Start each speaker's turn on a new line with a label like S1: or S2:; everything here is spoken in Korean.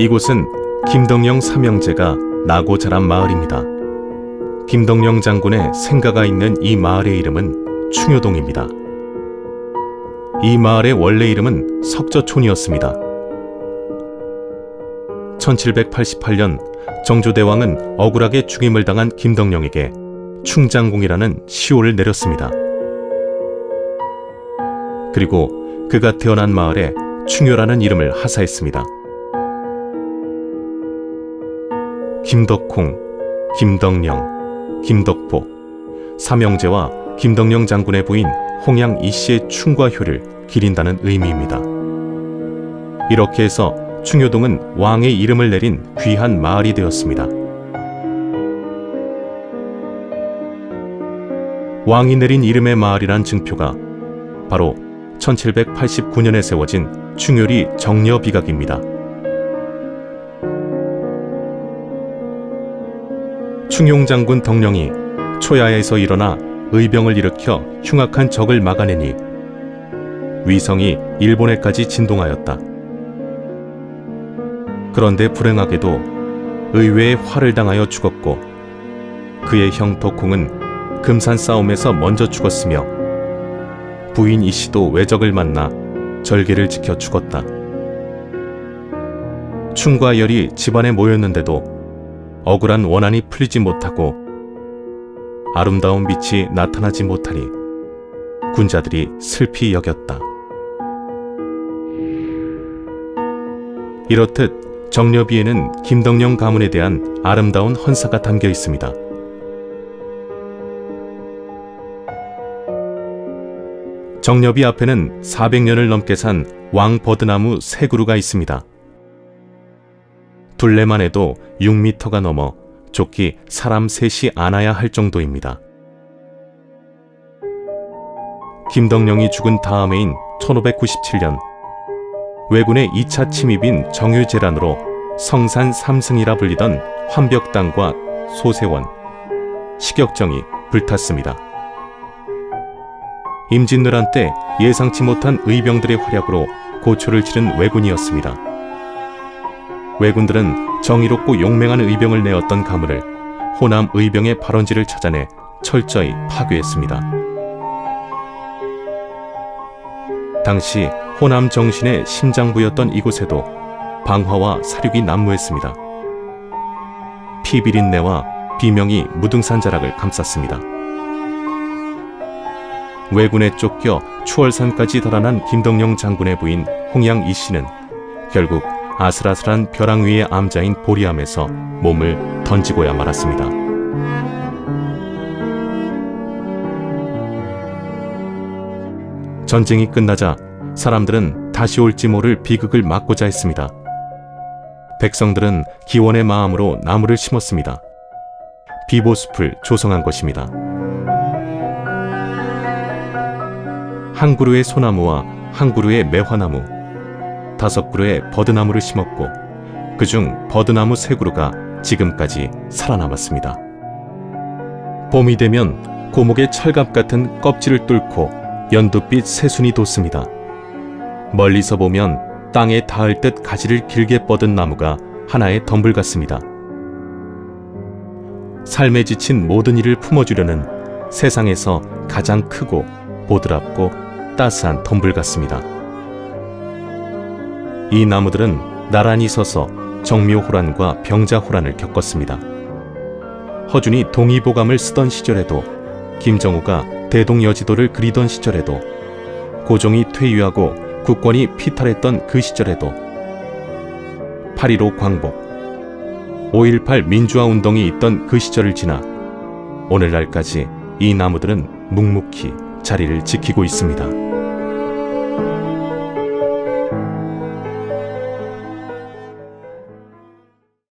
S1: 이곳은 김덕령 삼형제가 나고 자란 마을입니다. 김덕령 장군의 생가가 있는 이 마을의 이름은 충효동입니다. 이 마을의 원래 이름은 석저촌이었습니다. 1788년 정조대왕은 억울하게 죽임을 당한 김덕령에게 충장공이라는 시호를 내렸습니다. 그리고 그가 태어난 마을에 충효라는 이름을 하사했습니다. 김덕콩, 김덕령, 김덕보, 삼형제와 김덕령 장군의 부인 홍양 이 씨의 충과 효를 기린다는 의미입니다. 이렇게 해서 충효동은 왕의 이름을 내린 귀한 마을이 되었습니다. 왕이 내린 이름의 마을이란 증표가 바로 1789년에 세워진 충효리 정려비각입니다. 충용 장군 덕령이 초야에서 일어나 의병을 일으켜 흉악한 적을 막아내니 위성이 일본에까지 진동하였다. 그런데 불행하게도 의외의 화를 당하여 죽었고 그의 형 덕홍은 금산 싸움에서 먼저 죽었으며 부인 이씨도 외적을 만나 절개를 지켜 죽었다. 충과 열이 집안에 모였는데도 억울한 원한이 풀리지 못하고 아름다운 빛이 나타나지 못하니 군자들이 슬피 여겼다. 이렇듯 정려비에는 김덕령 가문에 대한 아름다운 헌사가 담겨 있습니다. 정려비 앞에는 400년을 넘게 산 왕버드나무 세 그루가 있습니다. 둘레만 해도 6미터가 넘어 좋기 사람 셋이 안아야 할 정도입니다. 김덕령이 죽은 다음해인 1597년 왜군의 2차 침입인 정유재란으로 성산 삼승이라 불리던 환벽당과 소세원, 식역정이 불탔습니다. 임진왜란 때 예상치 못한 의병들의 활약으로 고초를 치른 왜군이었습니다. 왜군들은 정의롭고 용맹한 의병을 내었던 가문을 호남 의병의 발원지를 찾아내 철저히 파괴했습니다. 당시 호남 정신의 심장부였던 이곳에도 방화와 사륙이 난무했습니다. 피비린내와 비명이 무등산 자락을 감쌌습니다. 왜군에 쫓겨 추월산까지 달아난 김덕령 장군의 부인 홍양 이 씨는 결국 아슬아슬한 벼랑 위의 암자인 보리암에서 몸을 던지고야 말았습니다. 전쟁이 끝나자 사람들은 다시 올지 모를 비극을 막고자 했습니다. 백성들은 기원의 마음으로 나무를 심었습니다. 비보숲을 조성한 것입니다. 한 그루의 소나무와 한 그루의 매화나무, 다섯 그루의 버드나무를 심었고 그 중 버드나무 세 그루가 지금까지 살아남았습니다. 봄이 되면 고목의 철갑 같은 껍질을 뚫고 연두빛 새순이 돋습니다. 멀리서 보면 땅에 닿을 듯 가지를 길게 뻗은 나무가 하나의 덤불 같습니다. 삶에 지친 모든 일을 품어주려는 세상에서 가장 크고 보드랍고 따스한 덤불 같습니다. 이 나무들은 나란히 서서 정묘호란과 병자호란을 겪었습니다. 허준이 동의보감을 쓰던 시절에도 김정우가 대동여지도를 그리던 시절에도 고종이 퇴위하고 국권이 피탈했던 그 시절에도 8.15 광복, 5.18 민주화 운동이 있던 그 시절을 지나 오늘날까지 이 나무들은 묵묵히 자리를 지키고 있습니다.